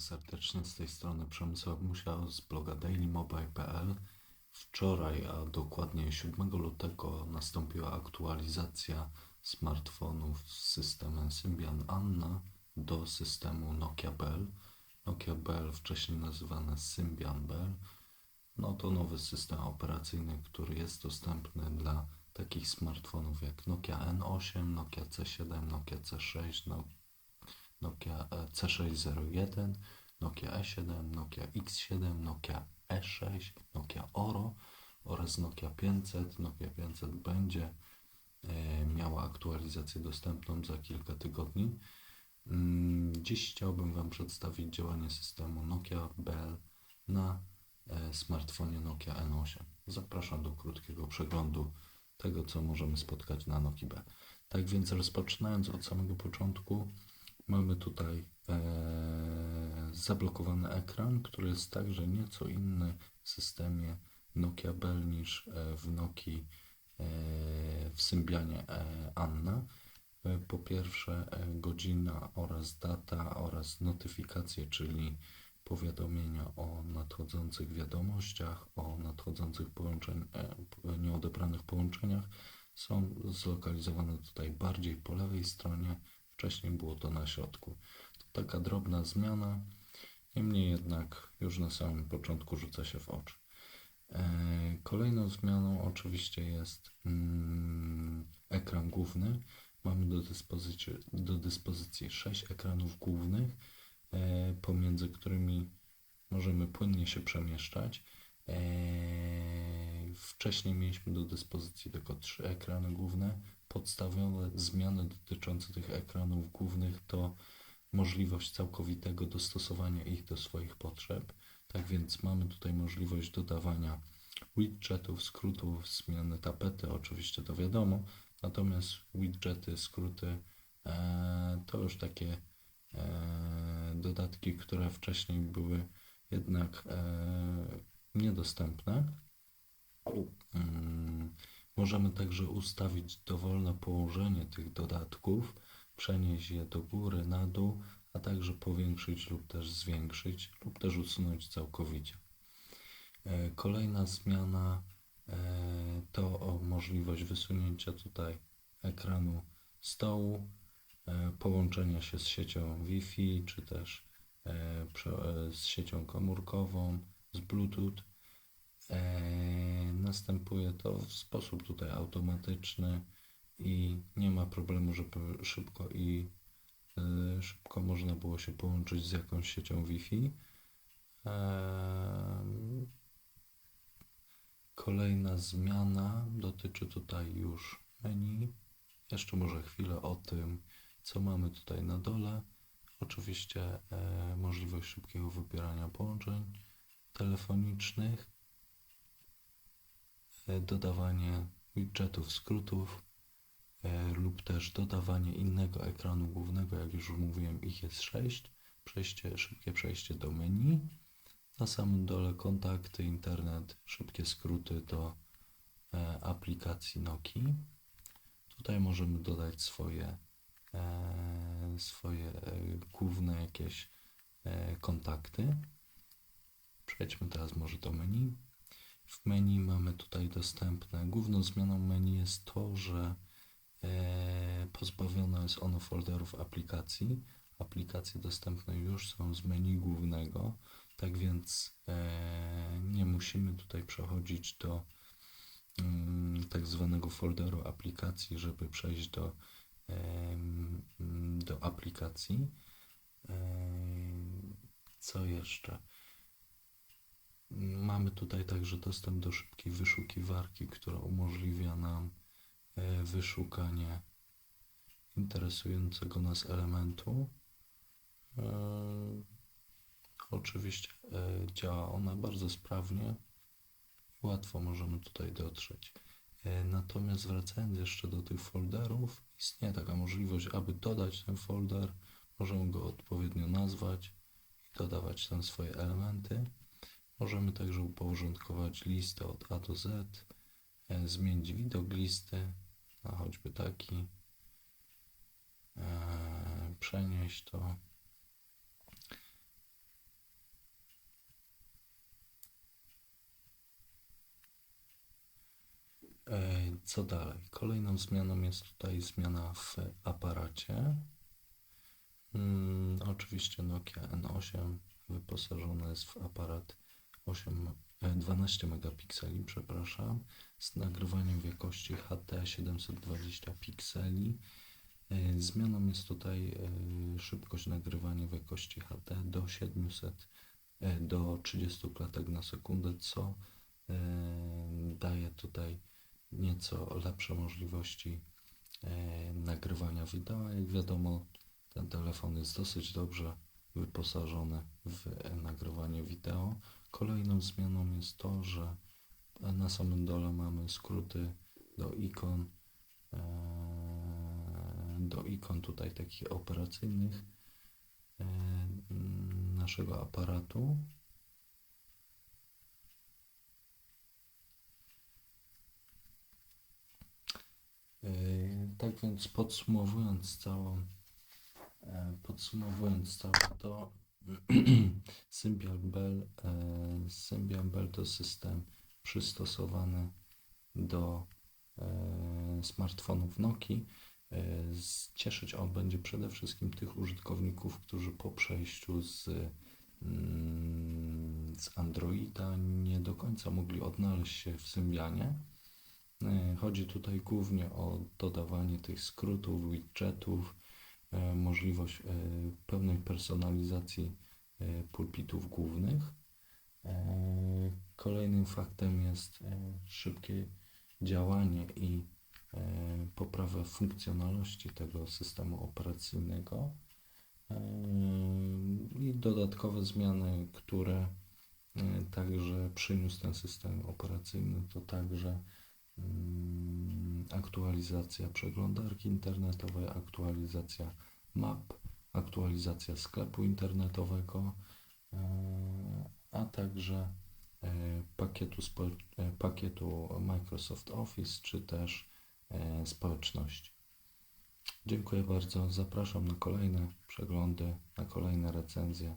serdecznie z tej strony Przemysław Musiał z bloga dailymobile.pl. Wczoraj, a dokładnie 7 lutego nastąpiła aktualizacja smartfonów z systemem Symbian Anna do systemu Nokia Bell. Nokia Bell, wcześniej nazywany Symbian Bell, no to nowy system operacyjny, który jest dostępny dla takich smartfonów jak Nokia N8, Nokia C7, Nokia C6, no, Nokia e, C601, Nokia E7, Nokia X7, Nokia E6, Nokia Oro oraz Nokia 500. Nokia 500 będzie e, miała aktualizację dostępną za kilka tygodni. Mm, Dziś chciałbym Wam przedstawić działanie systemu Nokia Bell na e, smartfonie Nokia N8. Zapraszam do krótkiego przeglądu tego, co możemy spotkać na Nokia Bell. Tak więc rozpoczynając od samego początku, mamy tutaj e, zablokowany ekran, który jest także nieco inny w systemie Nokia Bell niż e, w Nokii e, w Symbianie e, Anna. E, Po pierwsze e, godzina oraz data oraz notyfikacje, czyli powiadomienia o nadchodzących wiadomościach, o nadchodzących połączeń, nieodebranych połączeniach są zlokalizowane tutaj bardziej po lewej stronie. Wcześniej było to na środku. To taka drobna zmiana, niemniej jednak już na samym początku rzuca się w oczy. E, Kolejną zmianą oczywiście jest mm, ekran główny. Mamy do dyspozycji, do dyspozycji 6 ekranów głównych, e, pomiędzy którymi możemy płynnie się przemieszczać. E, Wcześniej mieliśmy do dyspozycji tylko trzy ekrany główne. Podstawowe zmiany dotyczące tych ekranów głównych to możliwość całkowitego dostosowania ich do swoich potrzeb. Tak więc mamy tutaj możliwość dodawania widgetów, skrótów, zmiany tapety, oczywiście to wiadomo, natomiast widgety, skróty e, to już takie e, dodatki, które wcześniej były jednak e, niedostępne. Możemy także ustawić dowolne położenie tych dodatków, przenieść je do góry, na dół, a także powiększyć lub też zwiększyć, lub też usunąć całkowicie. E, Kolejna zmiana e, to możliwość wysunięcia tutaj ekranu stołu, e, połączenia się z siecią Wi-Fi, czy też z siecią komórkową, z Bluetooth. Następuje to w sposób tutaj automatyczny i nie ma problemu, żeby szybko i e, szybko można było się połączyć z jakąś siecią Wi-Fi. Em, Kolejna zmiana dotyczy tutaj już menu. Jeszcze może chwilę o tym, co mamy tutaj na dole. Oczywiście e, możliwość szybkiego wybierania połączeń telefonicznych, dodawanie widgetów, skrótów e, lub też dodawanie innego ekranu głównego, jak już mówiłem, ich jest 6. Przejście, szybkie przejście do menu. Na samym dole kontakty, internet, szybkie skróty do e, aplikacji Nokii. Tutaj możemy dodać swoje, e, swoje e, główne jakieś e, kontakty. Przejdźmy teraz może do menu. W menu mamy tutaj dostępne. Główną zmianą menu jest to, że e, pozbawione jest ono folderów aplikacji. Aplikacje dostępne już są z menu głównego, tak więc e, nie musimy tutaj przechodzić do mm, tak zwanego folderu aplikacji, żeby przejść do, em, do aplikacji. Em, Co jeszcze? Mamy tutaj także dostęp do szybkiej wyszukiwarki, która umożliwia nam e, wyszukanie interesującego nas elementu. E, Oczywiście e, działa ona bardzo sprawnie. Łatwo możemy tutaj dotrzeć. Natomiast wracając jeszcze do tych folderów, istnieje taka możliwość, aby dodać ten folder. Możemy go odpowiednio nazwać i dodawać tam swoje elementy. Możemy także uporządkować listę od A do Z, e, zmienić widok listy na choćby taki, e, przenieść to. E, co dalej? Kolejną zmianą jest tutaj zmiana w aparacie. Mm, oczywiście Nokia N8 wyposażona jest w aparat 8, e, 12 megapikseli, przepraszam, z nagrywaniem w jakości HT 720 pikseli. E, Zmianą jest tutaj e, szybkość nagrywania w jakości HT do 700 e, do 30 klatek na sekundę, co e, daje tutaj nieco lepsze możliwości e, nagrywania wideo. Jak wiadomo, ten telefon jest dosyć dobrze wyposażony w e, nagrywanie wideo. Kolejną zmianą jest to, że na samym dole mamy skróty do ikon, e, do ikon tutaj takich operacyjnych e, naszego aparatu. Yy, Tak więc podsumowując całą, e, podsumowując całe to, Symbian Bell, e, Symbian Bell to system przystosowany do e, smartfonów Nokii. E, Cieszyć on będzie przede wszystkim tych użytkowników, którzy po przejściu z, mm, z Androida nie do końca mogli odnaleźć się w Symbianie. Chodzi tutaj głównie o dodawanie tych skrótów, widgetów, możliwość e, pełnej personalizacji e, pulpitów głównych. E, Kolejnym faktem jest e, szybkie działanie i e, poprawę funkcjonalności tego systemu operacyjnego E, i dodatkowe zmiany, które e, także przyniósł ten system operacyjny, to także mm, aktualizacja przeglądarki internetowej, aktualizacja map, aktualizacja sklepu internetowego, e, a także e, pakietu, e, pakietu Microsoft Office czy też społeczności. Dziękuję bardzo. Zapraszam na kolejne przeglądy, na kolejne recenzje.